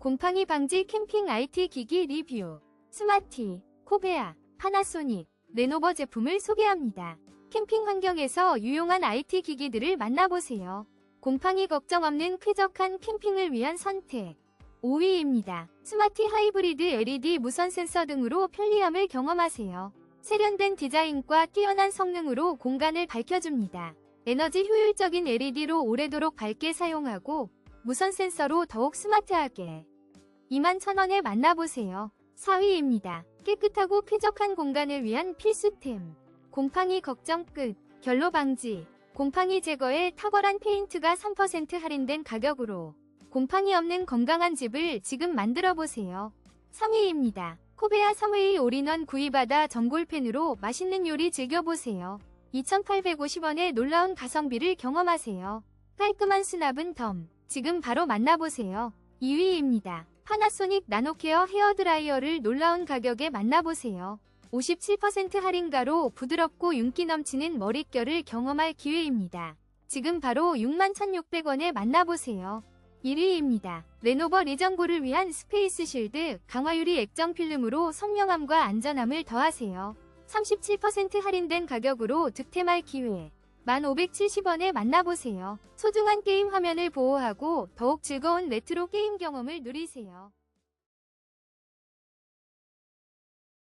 곰팡이 방지 캠핑 IT 기기 리뷰 스마티, 코베아, 파나소닉, 레노버 제품을 소개합니다. 캠핑 환경에서 유용한 IT 기기들을 만나보세요. 곰팡이 걱정 없는 쾌적한 캠핑을 위한 선택 5위입니다. 스마티 하이브리드 LED 무선 센서 등으로 편리함을 경험하세요. 세련된 디자인과 뛰어난 성능으로 공간을 밝혀줍니다. 에너지 효율적인 LED로 오래도록 밝게 사용하고 무선 센서로 더욱 스마트하게 21,000원에 만나보세요. 4위입니다. 깨끗하고 쾌적한 공간을 위한 필수템. 곰팡이 걱정 끝. 결로 방지. 곰팡이 제거에 탁월한 페인트가 3% 할인된 가격으로 곰팡이 없는 건강한 집을 지금 만들어 보세요. 3위입니다. 코베아 3웨이 올인원 구이바다 전골팬으로 맛있는 요리 즐겨보세요. 2,850원의 놀라운 가성비를 경험하세요. 깔끔한 수납은 덤. 지금 바로 만나보세요. 2위입니다. 파나소닉 나노케어 헤어드라이어를 놀라운 가격에 만나보세요. 57% 할인가로 부드럽고 윤기 넘치는 머릿결을 경험할 기회입니다. 지금 바로 61,600원에 만나보세요. 1위입니다. 레노버 리정고를 위한 스페이스 실드 강화유리 액정 필름으로 선명함과 안전함을 더하세요. 37% 할인된 가격으로 득템할 기회. 1,570원에 만나보세요. 소중한 게임 화면을 보호하고 더욱 즐거운 레트로 게임 경험을 누리세요.